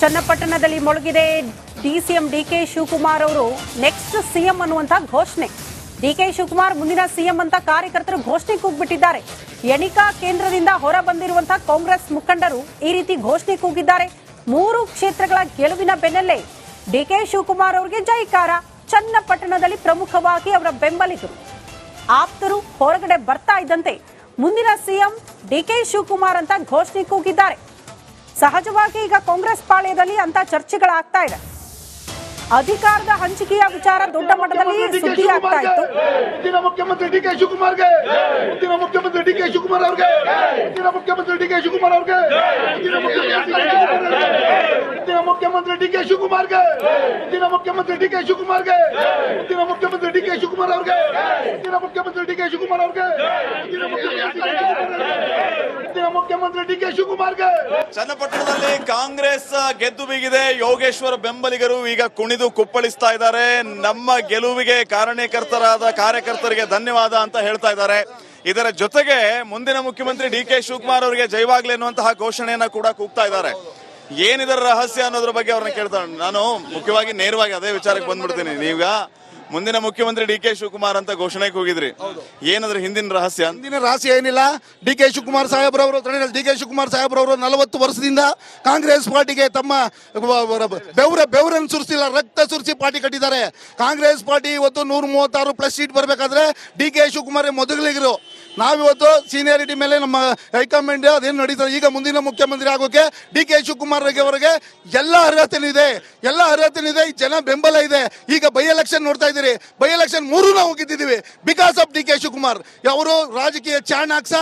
ಚನ್ನಪಟ್ಟಣದಲ್ಲಿ ಮೊಳಗಿದೆ. DCM DK Shivakumar ಅವರು next CM ಅನ್ನುವಂತ ಘೋಷಣೆ. ಡಿಕೆ ಶಿವಕುಮಾರ್ ಮುಂದಿನ ಸಿಎಂ ಅಂತ ಕಾರ್ಯಕರ್ತರು ಘೋಷಣೆ ಕೂಗ್ಬಿಟ್ಟಿದ್ದಾರೆ. ಎಣಿಕಾ ಕೇಂದ್ರದಿಂದ ಹೊರ ಬಂದಿರುವಂತಹ ಕಾಂಗ್ರೆಸ್ ಮುಖಂಡರು ಈ ರೀತಿ ಘೋಷಣೆ ಕೂಗಿದ್ದಾರೆ. ಮೂರು ಕ್ಷೇತ್ರಗಳ ಗೆಲುವಿನ ಬೆನ್ನಲ್ಲೇ ಡಿಕೆ ಶಿವಕುಮಾರ್ ಅವರಿಗೆ ಜೈಕಾರ. ಚನ್ನಪಟ್ಟಣದಲ್ಲಿ ಪ್ರಮುಖವಾಗಿ ಅವರ ಬೆಂಬಲಿಗರು. ಆಪ್ತರು ಹೊರಗಡೆ ಬರ್ತಾ ಇದ್ದಂತೆ ಮುಂದಿನ ಸಿಎಂ ಡಿಕೆ ಶಿವಕುಮಾರ್ ಅಂತ ಘೋಷಣೆ ಕೂಗಿದ್ದಾರೆ. ಸಹಜವಾಗಿ ಈಗ ಕಾಂಗ್ರೆಸ್ ಪಾಳ್ಯದಲ್ಲಿ ಅಂತ ಚರ್ಚೆಗಳಾಗ್ತಾ ಇದೆ. ಅಧಿಕಾರದ ಹಂಚಿಕೆಯ ವಿಚಾರ ದೊಡ್ಡ ಮಟ್ಟದಲ್ಲಿ ಸುದ್ದಿ ಆಗ್ತಾ ಇತ್ತು. ಮುಂದಿನ ಮುಖ್ಯಮಂತ್ರಿ ಡಿ ಕೆ ಶಿವಕುಮಾರ್ಗೆ. ಮುಂದಿನ ಮುಖ್ಯಮಂತ್ರಿ ಡಿ ಕೆ ಶಿವಕುಮಾರ್ ಅವ್ರಿಗೆ. ಮುಂದಿನ ಮುಖ್ಯಮಂತ್ರಿ ಡಿ ಕೆ ಶಿವಕುಮಾರ್ ಅವ್ರಿಗೆ. ಮುಂದಿನ ಮುಖ್ಯಮಂತ್ರಿ ಡಿ ಕೆ ಶಿವಕುಮಾರ್ಗೆ. ಮುಂದಿನ ಮುಖ್ಯಮಂತ್ರಿ ಡಿ ಕೆ ಶಿವಕುಮಾರ್ಗೆ. ಮುಂದಿನ ಮುಖ್ಯಮಂತ್ರಿ ಡಿ ಕೆ ಶಿವಕುಮಾರ್ ಅವ್ರಿಗೆ. ಮುಂದಿನ ಮುಖ್ಯಮಂತ್ರಿ ಡಿ ಕೆ ಶಿವಕುಮಾರ್ ಅವ್ರಿಗೆ ಮುಂದಿನ ಮುಖ್ಯಮಂತ್ರಿ ಡಿ ಕೆ ಚನ್ನಪಟ್ಟಣದಲ್ಲಿ ಕಾಂಗ್ರೆಸ್ ಗೆದ್ದು ಬೀಗಿದೆ. ಯೋಗೇಶ್ವರ ಬೆಂಬಲಿಗರು ಈಗ ಕುಣಿದು ಕುಪ್ಪಳಿಸ್ತಾ ಇದ್ದಾರೆ. ನಮ್ಮ ಗೆಲುವಿಗೆ ಕಾರಣೀಕರ್ತರಾದ ಕಾರ್ಯಕರ್ತರಿಗೆ ಧನ್ಯವಾದ ಅಂತ ಹೇಳ್ತಾ ಇದ್ದಾರೆ. ಇದರ ಜೊತೆಗೆ ಮುಂದಿನ ಮುಖ್ಯಮಂತ್ರಿ ಡಿ ಕೆ ಶಿವಕುಮಾರ್ ಅವರಿಗೆ ಜೈವಾಗ್ಲಿ ಎನ್ನುವಂತಹ ಘೋಷಣೆಯನ್ನ ಕೂಡ ಕೂಗ್ತಾ ಇದ್ದಾರೆ. ಏನಿದರ ರಹಸ್ಯ ಅನ್ನೋದ್ರ ಬಗ್ಗೆ ಅವ್ರನ್ನ ಕೇಳ್ತಾಳೆ ನಾನು ಮುಖ್ಯವಾಗಿ ನೇರವಾಗಿ ಅದೇ ವಿಚಾರಕ್ಕೆ ಬಂದ್ಬಿಡ್ತೀನಿ. ನೀವೀಗ ಮುಂದಿನ ಮುಖ್ಯಮಂತ್ರಿ ಡಿ ಕೆ ಶಿವಕುಮಾರ್ ಅಂತ ಘೋಷಣೆ ಹೋಗಿದ್ರಿ. ಏನಾದ್ರೆ ಹಿಂದಿನ ರಹಸ್ಯ? ಹಿಂದಿನ ರಹಸ್ಯ ಏನಿಲ್ಲ? ಡಿ ಕೆ ಶಿವಕುಮಾರ್ ಸಾಹೇಬ್ರವರು ಡಿ ಕೆ ಶಿವಕುಮಾರ್ ಸಾಹೇಬ್ರವರು ನಲವತ್ತು ವರ್ಷದಿಂದ ಕಾಂಗ್ರೆಸ್ ಪಾರ್ಟಿಗೆ ತಮ್ಮ ಬೆವರ ಬೆವರನ್ನು ಸುರಿಸಿಲ್ಲ ರಕ್ತ ಸುರಿಸಿ ಪಾರ್ಟಿ ಕಟ್ಟಿದ್ದಾರೆ. ಕಾಂಗ್ರೆಸ್ ಪಾರ್ಟಿ ಇವತ್ತು ನೂರ ಮೂವತ್ತಾರು ಪ್ಲಸ್ ಸೀಟ್ ಬರಬೇಕಾದ್ರೆ ಡಿ ಕೆ ಶಿವಕುಮಾರ್ ಮೊದಲಿಗರು. ನಾವಿವತ್ತು ಸೀನಿಯಾರಿಟಿ ಮೇಲೆ ನಮ್ಮ ಹೈಕಮಾಂಡ್ ಅದೇನು ನಡೀತಾರೆ ಈಗ ಮುಂದಿನ ಮುಖ್ಯಮಂತ್ರಿ ಆಗೋಕೆ ಡಿ ಕೆ ಶಿವಕುಮಾರ್ ಅವರಿಗೆ ಎಲ್ಲ ಅರ್ಹತೆನಿದೆ ಎಲ್ಲ ಅರ್ಹತೆನಿದೆ ಈ ಜನ ಬೆಂಬಲ ಇದೆ. ಈಗ ಬೈ ಎಲೆಕ್ಷನ್ ನೋಡ್ತಾ ಇದ್ದೀರಿ. ಬೈ ಎಲೆಕ್ಷನ್ ಮೂರು ನಾವು ಗೆದ್ದಿದ್ದೀವಿ. Because of D K Shivakumar. ಅವರು ರಾಜಕೀಯ ಚಾಣಾಕ್ಸ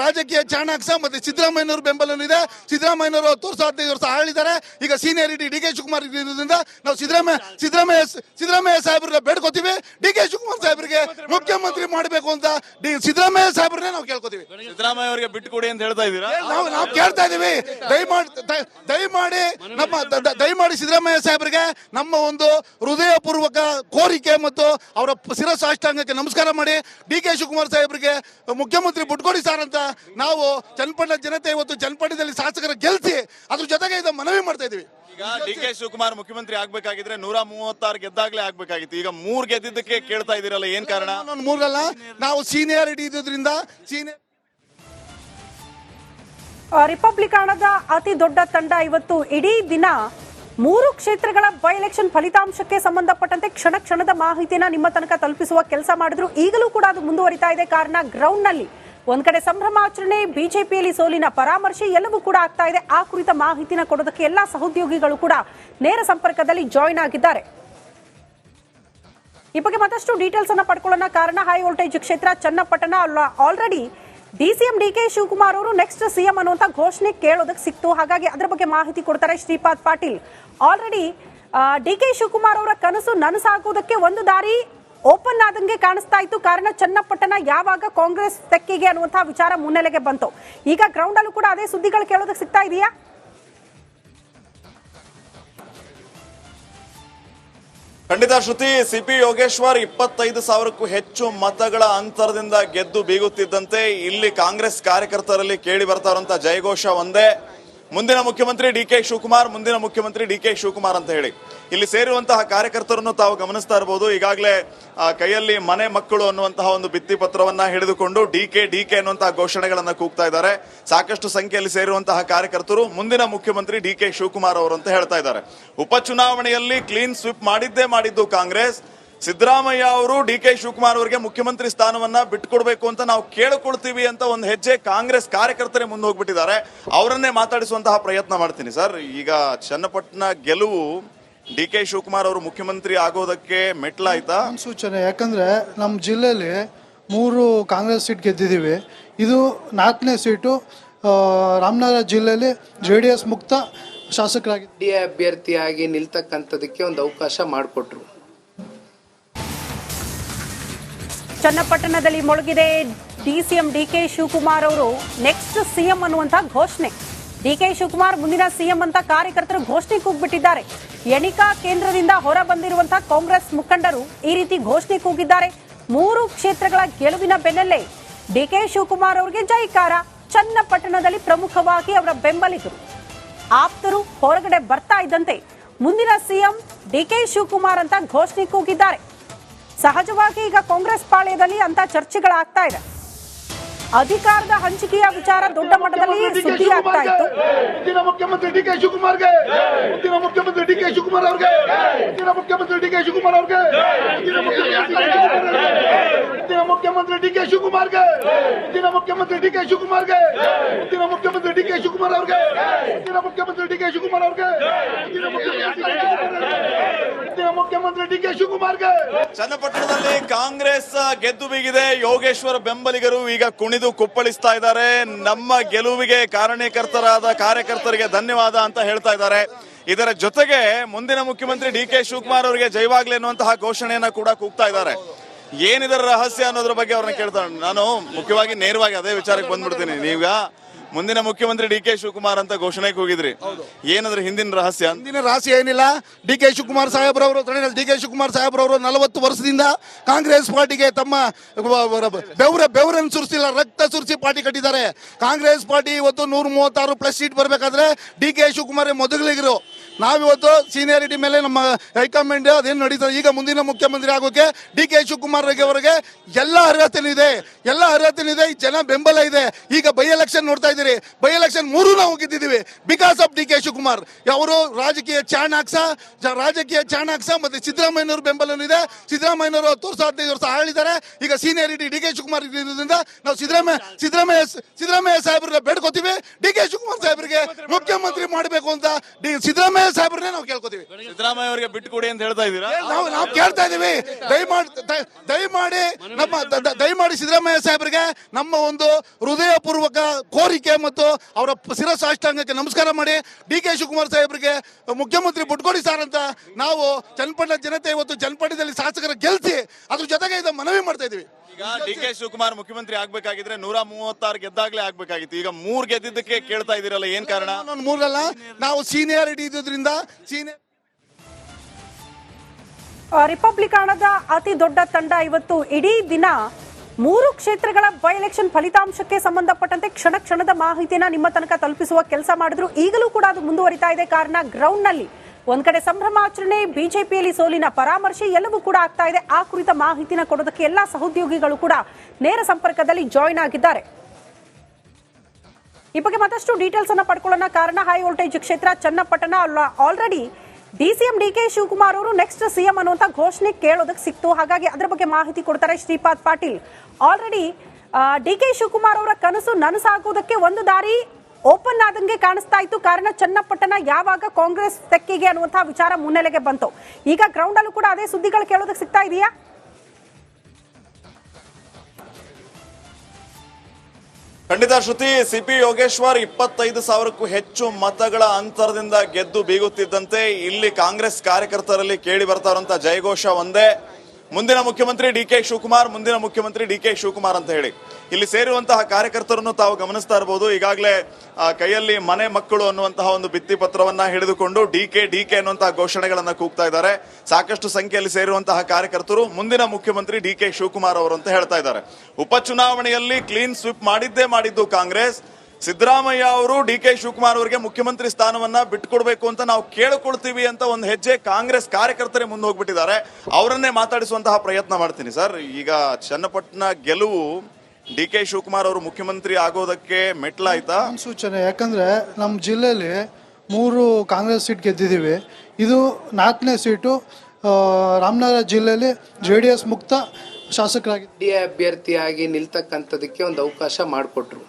ರಾಜಕೀಯ ಚಾಣಾಕ್ಷ ಮತ್ತೆ ಸಿದ್ದರಾಮಯ್ಯನವ್ರ ಬೆಂಬಲನಿದೆ ಸಿದ್ದರಾಮಯ್ಯನವರು ಹತ್ತು ವರ್ಷ ಹದಿನೈದು ವರ್ಷ ಆಳಿದ್ದಾರೆ. ಈಗ ಸೀನಿಯಾರಿಟಿ ಡಿ ಕೆ ಶಿವಕುಮಾರ್ ಇರೋದ್ರಿಂದ ನಾವು ಸಿದ್ದರಾಮಯ್ಯ ಸಿದ್ದರಾಮಯ್ಯ ಸಿದ್ದರಾಮಯ್ಯ ಸಾಹೇಬ್ರಿಗೆ ಬೇಡ್ಕೋತೀವಿ. ಡಿ ಕೆ ಶಿವಕುಮಾರ್ ಸಾಹೇಬ್ರಿಗೆ ಮುಖ್ಯಮಂತ್ರಿ ಮಾಡಬೇಕು ಅಂತ ಡಿ ಸಿದ್ದರಾಮಯ್ಯ ಸಾಹೇಬ್ರನ್ನೇ ನಾವು ಕೇಳ್ಕೊತೀವಿ. ಸಿದ್ದರಾಮಯ್ಯ ಅವರಿಗೆ ಬಿಟ್ಟುಕೊಡಿ ಅಂತ ಹೇಳ್ತಾ ಇದ್ದೀರಾ? ನಾವು ನಾವು ಕೇಳ್ತಾ ಇದೀವಿ ದಯಮಾಡಿ ದಯ- ದಯಮಾಡಿ ನಮ್ಮ ದ- ದ- ದಯಮಾಡಿ ಸಿದ್ದರಾಮಯ್ಯ ಸಾಹೇಬರಿಗೆ ನಮ್ಮ ಒಂದು ಹೃದಯಪೂರ್ವಕ ಕೋರಿಕೆ ಮತ್ತು ಅವರ ಪ- ಶಿರಸಾಷ್ಟಾಂಗಕ್ಕೆ ನಮಸ್ಕಾರ ಮಾಡಿ ಡಿ ಕೆ ಶಿವಕುಮಾರ್ ಸಾಹೇಬರಿಗೆ ಮುಖ್ಯಮಂತ್ರಿ ಬಿಟ್ಕೊಡಿ ಸರ್ ಅಂತ ನಾವು ಚನ್ನಪಟ್ಟಣ ಜನತೆ ಇವತ್ತು ಚನ್ನಪಟ್ಟಣದಲ್ಲಿ ಶಾಸಕರ ಗೆಲ್ಸಿ ಅದ್ರ ಜೊತೆಗೆ ಇದು ಮನವಿ ಮಾಡ್ತಾ ಇದೀವಿ ಈಗ ಡಿ ಕೆ ಶಿವಕುಮಾರ್ ಮುಖ್ಯಮಂತ್ರಿ ಆಗ್ಬೇಕಾಗಿದ್ರೆ ನೂರ ಮೂವತ್ತಾರು ಗೆದ್ದಾಗ್ಲೇ ಆಗ್ಬೇಕಾಗಿತ್ತು. ಈಗ ಮೂರ್ ಗೆದ್ದಿದ್ದಕ್ಕೆ ಕೇಳ್ತಾ ಇದೀರಲ್ಲ ಏನ್ ಕಾರಣ? ಮೂರಲ್ಲ ನಾವು ಸೀನಿಯಾರಿಟಿ ಇದ್ದಿದ್ರಿಂದ ಸೀನಿಯರ್ ರಿಪಬ್ಲಿಕ್ ಹಣದ ಅತಿ ದೊಡ್ಡ ತಂಡ ಇವತ್ತು ಇಡೀ ದಿನ ಮೂರು ಕ್ಷೇತ್ರಗಳ ಬೈ ಎಲೆಕ್ಷನ್ ಫಲಿತಾಂಶಕ್ಕೆ ಸಂಬಂಧಪಟ್ಟಂತೆ ಕ್ಷಣ ಕ್ಷಣದ ಮಾಹಿತಿಯನ್ನ ನಿಮ್ಮ ತನಕ ತಲುಪಿಸುವ ಕೆಲಸ ಮಾಡಿದ್ರು. ಈಗಲೂ ಕೂಡ ಅದು ಮುಂದುವರಿತಾ ಇದೆ. ಕಾರಣ ಗ್ರೌಂಡ್ನಲ್ಲಿ ಒಂದ್ ಕಡೆ ಸಂಭ್ರಮಾಚರಣೆ, ಬಿಜೆಪಿಯಲ್ಲಿ ಸೋಲಿನ ಪರಾಮರ್ಶೆ ಎಲ್ಲವೂ ಕೂಡ ಆಗ್ತಾ ಇದೆ. ಆ ಕುರಿತ ಮಾಹಿತಿನ ಕೊಡೋದಕ್ಕೆ ಎಲ್ಲಾ ಸಹೋದ್ಯೋಗಿಗಳು ಕೂಡ ನೇರ ಸಂಪರ್ಕದಲ್ಲಿ ಜಾಯಿನ್ ಆಗಿದ್ದಾರೆ. ಈ ಬಗ್ಗೆ ಮತ್ತಷ್ಟು ಡೀಟೇಲ್ಸ್ ಅನ್ನ ಪಡ್ಕೊಳ್ಳೋಣ. ಕಾರಣ ಹೈ ವೋಲ್ಟೇಜ್ ಕ್ಷೇತ್ರ Channapatna. Already DCM D K Shivakumar ಅವರು ನೆಕ್ಸ್ಟ್ ಸಿಎಂ ಅನ್ನುವಂತ ಘೋಷಣೆ ಕೇಳೋದಕ್ಕೆ ಸಿಕ್ತು. ಹಾಗಾಗಿ ಅದರ ಬಗ್ಗೆ ಮಾಹಿತಿ ಕೊಡ್ತಾರೆ Shripad Patil. Already D K Shivakumar ಅವರ ಕನಸು ನನಸಾಗುವುದಕ್ಕೆ ಒಂದು ದಾರಿ ಓಪನ್ ಆದಂಗೆ ಕಾಣಿಸ್ತಾ ಇತ್ತು. ಕಾರಣ ಚನ್ನಪಟ್ಟಣ ಯಾವಾಗ ಕಾಂಗ್ರೆಸ್ ತೆಕ್ಕಿಗೆ ಅನ್ನುವಂತಹ ವಿಚಾರ ಮುನ್ನೆಲೆಗೆ ಬಂತು. ಈಗ ಗ್ರೌಂಡ್ ಅಲ್ಲೂ ಕೂಡ ಅದೇ ಸುದ್ದಿಗಳು ಕೇಳೋದಕ್ಕೆ ಸಿಗ್ತಾ ಇದೆಯಾ? ಖಂಡಿತ ಶ್ರುತಿ ಸಿಪಿ ಯೋಗೇಶ್ವರ್ ಇಪ್ಪತ್ತೈದು ಸಾವಿರಕ್ಕೂ ಹೆಚ್ಚು ಮತಗಳ ಅಂತರದಿಂದ ಗೆದ್ದು ಬೀಗುತ್ತಿದ್ದಂತೆ ಇಲ್ಲಿ ಕಾಂಗ್ರೆಸ್ ಕಾರ್ಯಕರ್ತರಲ್ಲಿ ಕೇಳಿ ಬರ್ತಾ ಇರುವಂತಹ ಜಯಘೋಷ ಒಂದೇ. ಮುಂದಿನ ಮುಖ್ಯಮಂತ್ರಿ ಡಿ ಕೆ ಶಿವಕುಮಾರ್, ಮುಂದಿನ ಮುಖ್ಯಮಂತ್ರಿ ಡಿ ಕೆ ಶಿವಕುಮಾರ್ ಅಂತ ಹೇಳಿ. ಇಲ್ಲಿ ಸೇರುವಂತಹ ಕಾರ್ಯಕರ್ತರನ್ನು ತಾವು ಗಮನಿಸ್ತಾ ಇರಬಹುದು ಈಗಾಗಲೇ ಕೈಯಲ್ಲಿ ಮನೆ ಮಕ್ಕಳು ಅನ್ನುವಂತಹ ಒಂದು ಭಿತ್ತಿ ಪತ್ರವನ್ನ ಹಿಡಿದುಕೊಂಡು ಡಿ ಕೆ ಡಿ ಕೆ ಅನ್ನುವಂತಹ ಘೋಷಣೆಗಳನ್ನ ಕೂಗ್ತಾ ಇದ್ದಾರೆ. ಸಾಕಷ್ಟು ಸಂಖ್ಯೆಯಲ್ಲಿ ಸೇರುವಂತಹ ಕಾರ್ಯಕರ್ತರು ಮುಂದಿನ ಮುಖ್ಯಮಂತ್ರಿ ಡಿ ಕೆ ಶಿವಕುಮಾರ್ ಅವರು ಅಂತ ಹೇಳ್ತಾ ಇದ್ದಾರೆ. ಉಪಚುನಾವಣೆಯಲ್ಲಿ ಕ್ಲೀನ್ ಸ್ವಿಪ್ ಮಾಡಿದ್ದೇ ಮಾಡಿದ್ದು ಕಾಂಗ್ರೆಸ್. ಸಿದ್ದರಾಮಯ್ಯ ಅವರು ಡಿ ಕೆ ಶಿವಕುಮಾರ್ ಅವರಿಗೆ ಮುಖ್ಯಮಂತ್ರಿ ಸ್ಥಾನವನ್ನ ಬಿಟ್ಕೊಡ್ಬೇಕು ಅಂತ ನಾವು ಕೇಳಿಕೊಳ್ತೀವಿ ಅಂತ ಒಂದು ಹೆಜ್ಜೆ ಕಾಂಗ್ರೆಸ್ ಕಾರ್ಯಕರ್ತರೇ ಮುಂದೆ ಹೋಗ್ಬಿಟ್ಟಿದ್ದಾರೆ. ಅವರನ್ನೇ ಮಾತಾಡಿಸುವಂತಹ ಪ್ರಯತ್ನ ಮಾಡ್ತೀನಿ ಸರ್. ಈಗ ಚನ್ನಪಟ್ಟಣ ಗೆಲುವು ಡಿ ಕೆ ಶಿವಕುಮಾರ್ ಅವರು ಮುಖ್ಯಮಂತ್ರಿ ಆಗೋದಕ್ಕೆ ಮೆಟ್ಲಾಯ್ತಾ ಸೂಚನೆ ಯಾಕಂದ್ರೆ ನಮ್ಮ ಜಿಲ್ಲೆಯಲ್ಲಿ ಮೂರು ಕಾಂಗ್ರೆಸ್ ಸೀಟ್ ಗೆದ್ದಿದ್ದೀವಿ ಇದು ನಾಲ್ಕನೇ ಸೀಟು ರಾಮನಗರ ಜಿಲ್ಲೆಯಲ್ಲಿ ಜೆ ಡಿ ಎಸ್ ಮುಕ್ತ ಶಾಸಕರಾಗಿ ಡಿ ಅಭ್ಯರ್ಥಿಯಾಗಿ ನಿಲ್ತಕ್ಕಂಥದಕ್ಕೆ ಒಂದು ಅವಕಾಶ ಮಾಡಿಕೊಟ್ರು. ಚನ್ನಪಟ್ಟಣದಲ್ಲಿ ಮೊಳಗಿದೆ. ಡಿಸಿಎಂ ಡಿಕೆ ಶಿವಕುಮಾರ್ ಅವರು ನೆಕ್ಸ್ಟ್ ಸಿಎಂ ಅನ್ನುವಂತ ಘೋಷಣೆ. ಡಿಕೆ ಶಿವಕುಮಾರ್ ಮುಂದಿನ ಸಿಎಂ ಅಂತ ಕಾರ್ಯಕರ್ತರು ಘೋಷಣೆ ಕೂಗ್ಬಿಟ್ಟಿದ್ದಾರೆ. ಎಣಿಕಾ ಕೇಂದ್ರದಿಂದ ಹೊರ ಬಂದಿರುವಂತಹ ಕಾಂಗ್ರೆಸ್ ಮುಖಂಡರು ಈ ರೀತಿ ಘೋಷಣೆ ಕೂಗಿದ್ದಾರೆ. ಮೂರು ಕ್ಷೇತ್ರಗಳ ಗೆಲುವಿನ ಬೆನ್ನಲ್ಲೇ ಡಿಕೆ ಶಿವಕುಮಾರ್ ಅವರಿಗೆ ಜೈಕಾರ. ಚನ್ನಪಟ್ಟಣದಲ್ಲಿ ಪ್ರಮುಖವಾಗಿ ಅವರ ಬೆಂಬಲಿಗರು. ಆಪ್ತರು ಹೊರಗಡೆ ಬರ್ತಾ ಇದ್ದಂತೆ ಮುಂದಿನ ಸಿಎಂ ಡಿಕೆ ಶಿವಕುಮಾರ್ ಅಂತ ಘೋಷಣೆ ಕೂಗಿದ್ದಾರೆ. ಸಹಜವಾಗಿ ಈಗ ಕಾಂಗ್ರೆಸ್ ಪಾಳ್ಯದಲ್ಲಿ ಅಂತ ಚರ್ಚೆಗಳಾಗ್ತಾ ಇದೆ. ಅಧಿಕಾರದ ಹಂಚಿಕೆಯ ವಿಚಾರ ದೊಡ್ಡ ಮಟ್ಟದಲ್ಲಿ ಸುದ್ದಿ ಆಗ್ತಾ ಇತ್ತು. ಮುಂದಿನ ಮುಖ್ಯಮಂತ್ರಿ ಡಿ ಕೆ ಶಿವಕುಮಾರ್ಗೆ ಮುಂದಿನ ಮುಖ್ಯಮಂತ್ರಿ ಡಿ ಕೆ ಶಿವಕುಮಾರ್ ಅವ್ರಿಗೆ ಮುಂದಿನ ಮುಖ್ಯಮಂತ್ರಿ ಡಿ ಕೆ ಶಿವಕುಮಾರ್ ಅವ್ರಿಗೆ ಮುಂದಿನ ಮುಖ್ಯಮಂತ್ರಿ ಡಿ ಕೆ ಶಿವಕುಮಾರ್ಗೆ ಮುಂದಿನ ಮುಖ್ಯಮಂತ್ರಿ ಡಿ ಕೆ ಶಿವಕುಮಾರ್ಗೆ ಮುಂದಿನ ಮುಖ್ಯಮಂತ್ರಿ ಡಿ ಕೆ ಶಿವಕುಮಾರ್ ಅವ್ರಿಗೆ ಮುಂದಿನ ಮುಖ್ಯಮಂತ್ರಿ ಡಿ ಕೆ ಶಿವಕುಮಾರ್ ಅವ್ರಿಗೆ ಮುಖ್ಯಮಂತ್ರಿ ಡಿ ಕೆ ಶಿವಕುಮಾರ್ಗೆ. ಚನ್ನಪಟ್ಟಣದಲ್ಲಿ ಕಾಂಗ್ರೆಸ್ ಗೆದ್ದು ಬೀಗಿದೆ. ಯೋಗೇಶ್ವರ ಬೆಂಬಲಿಗರು ಈಗ ಕುಣಿದು ಕುಪ್ಪಳಿಸ್ತಾ ಇದ್ದಾರೆ. ನಮ್ಮ ಗೆಲುವಿಗೆ ಕಾರಣೀಕರ್ತರಾದ ಕಾರ್ಯಕರ್ತರಿಗೆ ಧನ್ಯವಾದ ಅಂತ ಹೇಳ್ತಾ ಇದ್ದಾರೆ. ಇದರ ಜೊತೆಗೆ ಮುಂದಿನ ಮುಖ್ಯಮಂತ್ರಿ ಡಿ ಕೆ ಶಿವಕುಮಾರ್ ಅವರಿಗೆ ಜೈವಾಗ್ಲಿ ಎನ್ನುವಂತಹ ಘೋಷಣೆಯನ್ನ ಕೂಡ ಕೂಗ್ತಾ ಇದ್ದಾರೆ. ಏನಿದರ ರಹಸ್ಯ ಅನ್ನೋದ್ರ ಬಗ್ಗೆ ಅವ್ರನ್ನ ಕೇಳ್ತಾರೆ ನಾನು ಮುಖ್ಯವಾಗಿ ನೇರವಾಗಿ ಅದೇ ವಿಚಾರಕ್ಕೆ ಬಂದ್ಬಿಡ್ತೀನಿ. ನೀವೀಗ ಮುಂದಿನ ಮುಖ್ಯಮಂತ್ರಿ ಡಿ ಕೆ ಶಿವಕುಮಾರ್ ಅಂತ ಘೋಷಣೆ ಹೋಗಿದ್ರಿ. ಏನಂದ್ರೆ ಹಿಂದಿನ ರಹಸ್ಯ? ಹಿಂದಿನ ರಹಸ್ಯ ಏನಿಲ್ಲ? ಡಿ ಕೆ ಶಿವಕುಮಾರ್ ಸಾಹೇಬ್ರವರು ಡಿ ಕೆ ಶಿವಕುಮಾರ್ ಸಾಹೇಬ್ರವರು ನಲವತ್ತು ವರ್ಷದಿಂದ ಕಾಂಗ್ರೆಸ್ ಪಾರ್ಟಿಗೆ ತಮ್ಮ ಬೆವರ ಬೆವರನ್ನು ಸುರಿಸಿಲ್ಲ ರಕ್ತ ಸುರಿಸಿ ಪಾರ್ಟಿ ಕಟ್ಟಿದ್ದಾರೆ. ಕಾಂಗ್ರೆಸ್ ಪಾರ್ಟಿ ಇವತ್ತು ನೂರ ಮೂವತ್ತಾರು ಪ್ಲಸ್ ಸೀಟ್ ಬರಬೇಕಾದ್ರೆ ಡಿ ಕೆ ಶಿವಕುಮಾರ್ ಮೊದಲಿಗರು. ನಾವಿವತ್ತು ಸೀನಿಯಾರಿಟಿ ಮೇಲೆ ನಮ್ಮ ಹೈಕಮಾಂಡ್ ಅದೇನು ನಡೀತದೆ? ಈಗ ಮುಂದಿನ ಮುಖ್ಯಮಂತ್ರಿ ಆಗೋಕೆ ಡಿ ಕೆ ಶಿವಕುಮಾರ್ ಅವರಿಗೆ ಎಲ್ಲ ಅರ್ಹತೆನಿದೆ ಎಲ್ಲ ಅರ್ಹತೆನಿದೆ ಈ ಜನ ಬೆಂಬಲ ಇದೆ. ಈಗ ಬೈ ಎಲೆಕ್ಷನ್ ನೋಡ್ತಾ ಇದ್ದೀರಿ. ಬೈ ಎಲೆಕ್ಷನ್ ಮೂರು ನಾವು ಗೆದ್ದಿದ್ದೀವಿ. Because of D K Shivakumar. ಅವರು ರಾಜಕೀಯ ಚಾಣಾಕ್ಷ ಜ- ರಾಜಕೀಯ ಚಾಣಾಕ್ಷ ಮತ್ತೆ ಸಿದ್ದರಾಮಯ್ಯನವ್ರ ಬೆಂಬಲನೂ ಇದೆ. ಸಿದ್ದರಾಮಯ್ಯನವರು ಹತ್ತು ವರ್ಷ ಹದಿನೈದು ವರ್ಷ ಆಳಿದ್ದಾರೆ. ಈಗ ಸೀನಿಯರಿಟಿ ಡಿ ಕೆ ಶಿವಕುಮಾರ್ ಇರೋದ್ರಿಂದ ನಾವು ಸಿದ್ದರಾಮಯ್ಯ ಸಿದ್ದರಾಮಯ್ಯ ಸಿದ್ದರಾಮಯ್ಯ ಸಾಹೇಬ್ರನ್ನ ಬೇಡ್ಕೋತೀವಿ. ಡಿ ಕೆ ಶಿವಕುಮಾರ್ ಸಾಹೇಬ್ರಿಗೆ ಮುಖ್ಯಮಂತ್ರಿ ಮಾಡಬೇಕು ಅಂತ ಡಿ ಸಿದ್ದರಾಮಯ್ಯ ಸಾಹೇಬ್ರನ್ನೇ ನಾವು ಕೇಳ್ಕೊತೀವಿ. ಸಿದ್ದರಾಮಯ್ಯ ಅವರಿಗೆ ಬಿಟ್ಟುಕೊಡಿ ಅಂತ ಹೇಳ್ತಾ ಇದ್ದೀರಾ? ನಾವು ನಾವು ಕೇಳ್ತಾ ಇದೀವಿ ದಯಮಾಡಿ ದಯ- ದಯಮಾಡಿ ನಮ್ಮ ದ- ದ- ದಯಮಾಡಿ ಸಿದ್ದರಾಮಯ್ಯ ಸಾಹೇಬರಿಗೆ ನಮ್ಮ ಒಂದು ಹೃದಯಪೂರ್ವಕ ಕೋರಿಕೆ ಮತ್ತು ಅವರ ಶಿರಸಾಷ್ಟಾಂಗಕ್ಕೆ ನಮಸ್ಕಾರ ಮಾಡಿ ಡಿ ಕೆ ಶಿವಕುಮಾರ್ ಸಾಹೇಬರಿಗೆ ಮುಖ್ಯಮಂತ್ರಿ ಬಿಟ್ಕೊಡಿ ಸರ್ ಅಂತ ನಾವು ಚನ್ನಪಟ್ಟಣ ಜನತೆ ಇವತ್ತು ಚನ್ನಪಟ್ಟಣದಲ್ಲಿ ಶಾಸಕರ ಗೆಲ್ಸಿ ಅದ್ರ ಜೊತೆಗೆ ಇದು ಮನವಿ ಮಾಡ್ತಾ ಇದೀವಿ ಈಗ ಡಿ ಕೆ ಶಿವಕುಮಾರ್ ಮುಖ್ಯಮಂತ್ರಿ ಆಗ್ಬೇಕಾಗಿದ್ರೆ ನೂರ ಮೂವತ್ತಾರು ಗೆದ್ದಾಗ್ಲೇ ಆಗ್ಬೇಕಾಗಿತ್ತು. ಈಗ ಮೂರ್ ಗೆದ್ದಿದ್ದಕ್ಕೆ ಕೇಳ್ತಾ ಇದೀರಲ್ಲ ಏನ್ ಕಾರಣ? ನಾನು ಮೂರಲ್ಲ. ನಾವು ಸೀನಿಯಾರಿಟಿ ಇದ್ದಿದ್ರಿಂದ ಸೀನಿಯರ್ ರಿಪಬ್ಲಿಕ್ ಹಣದ ಅತಿ ದೊಡ್ಡ ತಂಡ ಇವತ್ತು ಇಡೀ ದಿನ ಮೂರು ಕ್ಷೇತ್ರಗಳ ಬೈ ಎಲೆಕ್ಷನ್ ಫಲಿತಾಂಶಕ್ಕೆ ಸಂಬಂಧಪಟ್ಟಂತೆ ಕ್ಷಣ ಕ್ಷಣದ ಮಾಹಿತಿಯನ್ನ ನಿಮ್ಮ ತನಕ ತಲುಪಿಸುವ ಕೆಲಸ ಮಾಡಿದ್ರು. ಈಗಲೂ ಕೂಡ ಅದು ಮುಂದುವರಿತಾ ಇದೆ. ಕಾರಣ ಗ್ರೌಂಡ್ನಲ್ಲಿ ಒಂದ್ ಕಡೆ ಸಂಭ್ರಮಾಚರಣೆ ಬಿಜೆಪಿಯಲ್ಲಿ ಸೋಲಿನ ಪರಾಮರ್ಶೆ ಎಲ್ಲವೂ ಕೂಡ ಆಗ್ತಾ ಇದೆ. ಆ ಕುರಿತ ಮಾಹಿತಿನ ಕೊಡೋದಕ್ಕೆ ಎಲ್ಲಾ ಸಹೋದ್ಯೋಗಿಗಳು ಕೂಡ ನೇರ ಸಂಪರ್ಕದಲ್ಲಿ ಜಾಯಿನ್ ಆಗಿದ್ದಾರೆ. ಈ ಬಗ್ಗೆ ಮತ್ತಷ್ಟು ಡೀಟೇಲ್ಸ್ ಅನ್ನ ಪಡ್ಕೊಳ್ಳೋಣ. ಕಾರಣ ಹೈ ವೋಲ್ಟೇಜ್ ಕ್ಷೇತ್ರ Channapatna. Already DCM D K Shivakumar ಅವರು ನೆಕ್ಸ್ಟ್ ಸಿಎಂ ಅನ್ನುವಂತ ಘೋಷಣೆ ಕೇಳೋದಕ್ಕೆ ಸಿಕ್ತು. ಹಾಗಾಗಿ ಅದರ ಬಗ್ಗೆ ಮಾಹಿತಿ ಕೊಡ್ತಾರೆ Shripad Patil. Already D K Shivakumar ಅವರ ಕನಸು ನನಸಾಗುವುದಕ್ಕೆ ಒಂದು ದಾರಿ ಓಪನ್ ಆದಂಗೆ ಕಾಣಿಸ್ತಾ ಇತ್ತು. ಕಾರಣ ಚನ್ನಪಟ್ಟಣ ಯಾವಾಗ ಕಾಂಗ್ರೆಸ್ ತೆಕ್ಕಿಗೆ ಅನ್ನುವಂತಹ ವಿಚಾರ ಮುನ್ನೆಲೆಗೆ ಬಂತು. ಈಗ ಗ್ರೌಂಡ್ ಅಲ್ಲೂ ಕೂಡ ಅದೇ ಸುದ್ದಿಗಳು ಕೇಳೋದಕ್ಕೆ ಸಿಗ್ತಾ ಇದೆಯಾ? ಖಂಡಿತ ಶ್ರುತಿ ಸಿಪಿ ಯೋಗೇಶ್ವರ್ ಇಪ್ಪತ್ತೈದು ಸಾವಿರಕ್ಕೂ ಹೆಚ್ಚು ಮತಗಳ ಅಂತರದಿಂದ ಗೆದ್ದು ಬೀಗುತ್ತಿದ್ದಂತೆ ಇಲ್ಲಿ ಕಾಂಗ್ರೆಸ್ ಕಾರ್ಯಕರ್ತರಲ್ಲಿ ಕೇಳಿ ಬರ್ತಾ ಇರುವಂತಹ ಜಯಘೋಷ ಒಂದೇ. ಮುಂದಿನ ಮುಖ್ಯಮಂತ್ರಿ ಡಿ ಕೆ ಶಿವಕುಮಾರ್, ಮುಂದಿನ ಮುಖ್ಯಮಂತ್ರಿ ಡಿ ಕೆ ಶಿವಕುಮಾರ್ ಅಂತ ಹೇಳಿ. ಇಲ್ಲಿ ಸೇರುವಂತಹ ಕಾರ್ಯಕರ್ತರನ್ನು ತಾವು ಗಮನಿಸ್ತಾ ಇರಬಹುದು ಈಗಾಗಲೇ ಕೈಯಲ್ಲಿ ಮನೆ ಮಕ್ಕಳು ಅನ್ನುವಂತಹ ಒಂದು ಭಿತ್ತಿ ಪತ್ರವನ್ನ ಹಿಡಿದುಕೊಂಡು ಡಿ ಕೆ ಡಿ ಕೆ ಅನ್ನುವಂತಹ ಘೋಷಣೆಗಳನ್ನ ಕೂಗ್ತಾ ಇದ್ದಾರೆ. ಸಾಕಷ್ಟು ಸಂಖ್ಯೆಯಲ್ಲಿ ಸೇರುವಂತಹ ಕಾರ್ಯಕರ್ತರು ಮುಂದಿನ ಮುಖ್ಯಮಂತ್ರಿ ಡಿ ಕೆ ಶಿವಕುಮಾರ್ ಅವರು ಅಂತ ಹೇಳ್ತಾ ಇದ್ದಾರೆ. ಉಪಚುನಾವಣೆಯಲ್ಲಿ ಕ್ಲೀನ್ ಸ್ವಿಪ್ ಮಾಡಿದ್ದೇ ಮಾಡಿದ್ದು ಕಾಂಗ್ರೆಸ್. ಸಿದ್ದರಾಮಯ್ಯ ಅವರು ಡಿ ಕೆ ಶಿವಕುಮಾರ್ ಅವರಿಗೆ ಮುಖ್ಯಮಂತ್ರಿ ಸ್ಥಾನವನ್ನ ಬಿಟ್ಕೊಡ್ಬೇಕು ಅಂತ ನಾವು ಕೇಳಿಕೊಳ್ತೀವಿ ಅಂತ ಒಂದು ಹೆಜ್ಜೆ ಕಾಂಗ್ರೆಸ್ ಕಾರ್ಯಕರ್ತರೇ ಮುಂದೆ ಹೋಗ್ಬಿಟ್ಟಿದ್ದಾರೆ. ಅವರನ್ನೇ ಮಾತಾಡಿಸುವಂತಹ ಪ್ರಯತ್ನ ಮಾಡ್ತೀನಿ ಸರ್. ಈಗ ಚನ್ನಪಟ್ಟಣ ಗೆಲುವು ಡಿ ಕೆ ಶಿವಕುಮಾರ್ ಅವರು ಮುಖ್ಯಮಂತ್ರಿ ಆಗೋದಕ್ಕೆ ಮೆಟ್ಲಾಯ್ತಾ ಸೂಚನೆ ಯಾಕಂದ್ರೆ ನಮ್ಮ ಜಿಲ್ಲೆಯಲ್ಲಿ ಮೂರು ಕಾಂಗ್ರೆಸ್ ಸೀಟ್ ಗೆದ್ದಿದ್ದೀವಿ ಇದು ನಾಲ್ಕನೇ ಸೀಟು ರಾಮನಗರ ಜಿಲ್ಲೆಯಲ್ಲಿ ಜೆ ಡಿ ಎಸ್ ಮುಕ್ತ ಶಾಸಕರಾಗಿ ಡಿ ಅಭ್ಯರ್ಥಿಯಾಗಿ ನಿಲ್ತಕ್ಕಂಥದಕ್ಕೆ ಒಂದು ಅವಕಾಶ ಮಾಡಿಕೊಟ್ರು.